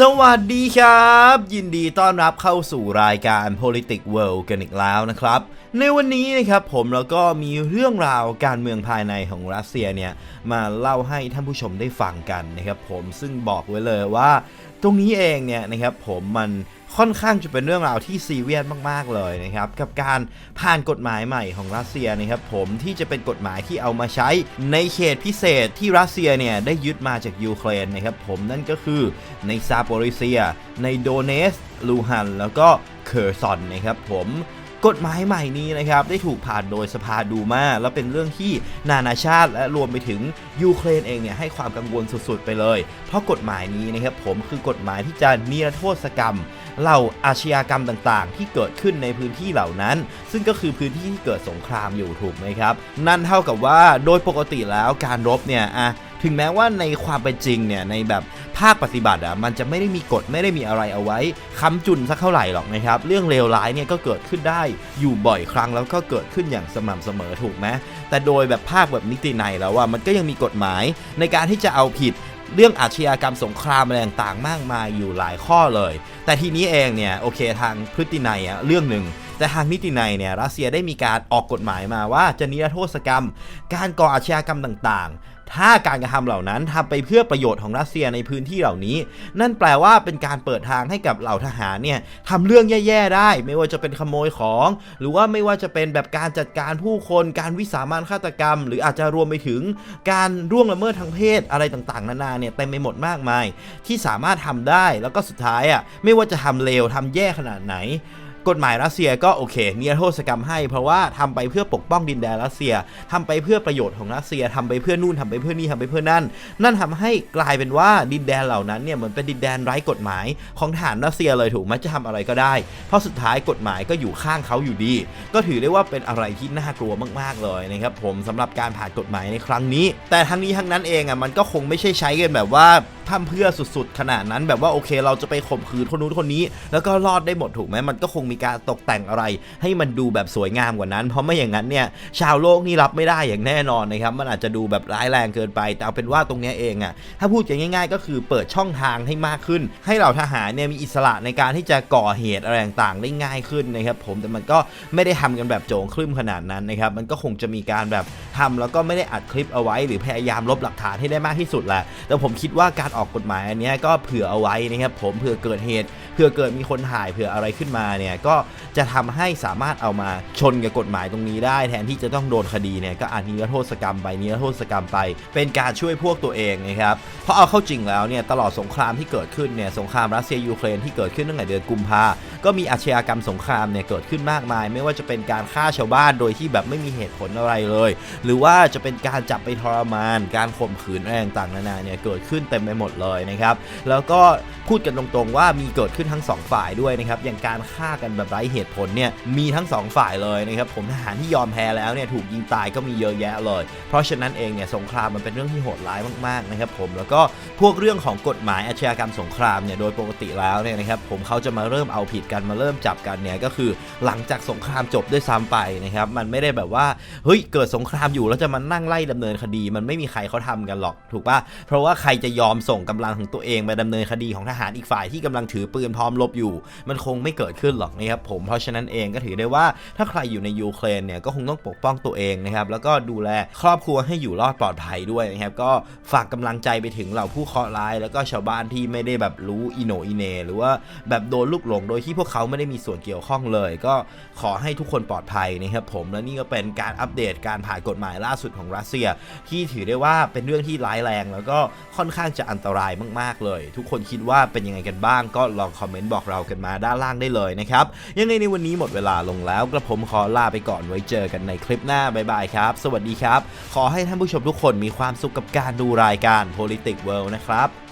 สวัสดีครับ ยินดีต้อนรับเข้าสู่รายการ Politics World กันอีกแล้วนะครับ ในวันนี้นะครับผมแล้วก็มีเรื่องราวการเมืองภายในของรัสเซียเนี่ย มาเล่าให้ท่านผู้ชมได้ฟังกันนะครับผมซึ่งบอกไว้เลยว่า ตรงนี้เองเนี่ยนะครับผมมันค่อนข้างจะเป็นเรื่องราวที่ซีเรียสมาก ๆ เลยนะครับกับการผ่านกฎหมายใหม่ของรัสเซียนะครับผมที่จะเป็นกฎหมายที่เอามาใช้ในเขตพิเศษที่รัสเซียเนี่ยได้ยึดมาจากยูเครนนะครับผมนั่นก็คือในซาโปริเซีย ในโดเนสลูฮัน แล้วก็เคอร์ซอนนะครับผม กฎหมายใหม่นี้นะครับได้ถูกผ่านโดยสภาดูมาและเป็นเรื่องที่นานาชาติและรวมไปถึงยูเครนเองเนี่ยให้ความกังวลสุดๆ ไปเลย เพราะกฎหมายนี้นะครับผมคือกฎหมายที่จะนิรโทษกรรมเหล่าอาชญากรรมต่างๆ ที่เกิดขึ้นในพื้นที่เหล่านั้น ซึ่งก็คือพื้นที่ที่เกิดสงครามอยู่ถูกไหมครับ นั่นเท่ากับว่าโดยปกติแล้วการรบเนี่ยอะถึงแม้ว่าในความเป็นจริงเนี่ยในแบบ ภาคปฏิบัติอะมันจะไม่ได้มีกฎไม่ได้มีอะไรเอาไว้ค้ำจุนสักเท่าไหร่หรอกนะครับเรื่องเลวร้ายเนี่ยก็เกิดขึ้นได้อยู่บ่อยครั้งแล้วก็เกิดขึ้นอย่างสม่ำเสมอถูกไหมแต่โดยแบบภาคแบบนิติในแล้วว่ามันก็ยังมีกฎหมายในการที่จะเอาผิดเรื่องอาชญากรรมสงครามอะไรต่างๆ มากมายอยู่หลายข้อเลย แต่ทีนี้เองเนี่ยโอเคทางพฤตินัยอะเรื่องหนึ่ง แต่ทางนิตินัยเนี่ยรัสเซียได้มีการออกกฎหมายมาว่าจะนิรโทษกรรม การก่ออาชญากรรมต่างๆ ถ้าการกระทำเหล่านั้นทำไปเพื่อประโยชน์ของรัสเซียในพื้นที่เหล่านี้ นั่นแปลว่าเป็นการเปิดทางให้กับเหล่าทหารเนี่ยทำเรื่องแย่ๆได้ ไม่ว่าจะเป็นขโมยของ หรือว่าไม่ว่าจะเป็นแบบการจัดการผู้คน การวิสามันฆาตกรรม หรืออาจจะรวมไปถึงการร่วงละเมิดทางเพศอะไรต่างๆ นานาเนี่ยเต็มไปหมดมากมาย ที่สามารถทำได้แล้วก็สุดท้ายอะไม่ว่าจะทำเลวทำแย่ขนาดไหน กฎหมายรัสเซียก็โอเคนิรโทษกรรมให้ เพราะว่าทำไปเพื่อปกป้องดินแดนรัสเซียทำไปเพื่อประโยชน์ของรัสเซียทำไปเพื่อนู่นทำไปเพื่อนี่ทำไปเพื่อนั่น นั่นทำให้กลายเป็นว่าดินแดนเหล่านั้นเนี่ยเหมือนเป็นดินแดนไร้กฎหมายของทหารรัสเซียเลยถูกไหมจะทำอะไรก็ได้ เพราะสุดท้ายกฎหมายก็อยู่ข้างเขาอยู่ดี ก็ถือได้ว่าเป็นอะไรที่น่ากลัวมาก ๆเลยนะครับผมสำหรับการผ่านกฎหมายในครั้งนี้ แต่ทั้งนี้ทั้งนั้นเองอะมันก็คงไม่ใช่ใช้กันแบบว่า พร่ำเพื่อสุดๆ ขนาดนั้นแบบว่าโอเค เราจะไปข่มขืนคนนู้นคนนี้ แล้วก็รอดได้หมดถูกไหมมันก็คงมีการตกแต่งอะไร ให้มันดูแบบสวยงามกว่านั้น เพราะไม่อย่างนั้นเนี่ยชาวโลกนี่รับไม่ได้อย่างแน่นอนนะครับมันอาจจะดูแบบร้ายแรงเกินไป แต่เอาเป็นว่าตรงนี้เองอะถ้าพูดกันง่ายๆ ก็คือเปิดช่องทางให้มากขึ้น ให้เหล่าทหารเนี่ยมีอิสระในการที่จะก่อเหตุอะไรต่างๆได้ง่ายขึ้นนะครับผมแต่มันก็ไม่ได้ทำกันแบบโจงครึ่มขนาดนั้นนะครับมันก็คงจะมีการแบบ ทำแล้วก็ไม่ได้อัดคลิปเอาไว้ หรือพยายามลบหลักฐานให้ได้มากที่สุดแหละแต่ผมคิดว่าการออกกฎหมายอันนี้ก็เผื่อเอาไว้นะครับผมเผื่อเกิดเหตุเผื่อเกิดมีคนถ่ายเผื่ออะไรขึ้นมาเนี่ยก็จะทำให้สามารถเอามาชนกับกฎหมายตรงนี้ได้ แทนที่จะต้องโดนคดีเนี่ยก็อาจนิรโทษกรรมไปนิรโทษกรรมไป เป็นการช่วยพวกตัวเองนะครับเพราะเอาเข้าจริงแล้วเนี่ยตลอดสงครามที่เกิดขึ้นเนี่ยสงครามรัสเซียยูเครนที่เกิดขึ้นตั้งแต่เดือนกุมภาก็มีอาชญากรรมสงครามเนี่ยเกิดขึ้นมากมาย ไม่ว่าจะเป็นการฆ่าชาวบ้านโดยที่แบบไม่มีเหตุผลอะไรเลยหรือว่าจะเป็นการจับไปทรมาน การข่มขืนอะไรต่างๆนานาเนี่ยเกิดขึ้นเต็มไปหมดเลยนะครับ แล้วก็พูดกันตรงๆว่ามีเกิดขึ้นทั้งสองฝ่ายด้วยนะครับ อย่างการฆ่ากันแบบไร้เหตุผลเนี่ยมีทั้งสองฝ่ายเลยนะครับผมทหารที่ยอมแพ้แล้วเนี่ยถูกยิงตายก็มีเยอะแยะเลย เพราะฉะนั้นเองเนี่ยสงครามมันเป็นเรื่องที่โหดร้ายมากๆนะครับผมแล้วก็พวกเรื่องของกฎหมายอาชญากรรมสงครามเนี่ยโดยปกติแล้วเนี่ยนะครับผมเขาจะมาเริ่มเอาผิดกันมาเริ่มจับกันเนี่ยก็คือหลังจากสงครามจบด้วยซ้ำไปนะครับมันไม่ได้แบบว่าเฮ้ยเกิดสงครามอยู่แล้วจะมานั่งไล่ดำเนินคดี มันไม่มีใครเขาทำกันหรอก ถูกปะเพราะว่าใครจะยอมส่งกำลังของตัวเองไปดำเนินคดีของทหารอีกฝ่ายที่กำลังถือปืนพร้อมรบอยู่ มันคงไม่เกิดขึ้นหรอกนะครับผมเพราะฉะนั้นเองก็ถือได้ว่าถ้าใครอยู่ในยูเครนเนี่ยก็คงต้องปกป้องตัวเองนะครับแล้วก็ดูแลครอบครัวให้อยู่รอดปลอดภัยด้วยนะครับก็ฝากกำลังใจไปถึงเหล่าผู้เคราะห์ร้าย แล้วก็ชาวบ้านที่ไม่ได้แบบรู้อีโนอีเน หรือว่าแบบโดนลูกหลงโดยที่พวกเขาไม่ได้มีส่วนเกี่ยวข้องเลย ก็ขอให้ทุกคนปลอดภัยนะครับผมและนี่ก็เป็นการอัปเดตการผ่านกฎหมายล่าสุดของรัสเซีย ที่ถือได้ว่าเป็นเรื่องที่ร้ายแรง แล้วก็ค่อนข้างจะอันตรายมาก ๆ เลย ทุกคนคิดว่าเป็นยังไงกันบ้าง ก็ลองคอมเมนต์บอกเรากันมาด้านล่างได้เลยนะครับยังไงในวันนี้หมดเวลาลงแล้วกระผมขอลาไปก่อนไว้เจอกันในคลิปหน้าบ๊ายบายครับ สวัสดีครับ ขอให้ท่านผู้ชมทุกคนมีความสุขกับการดูรายการ Politics World นะครับ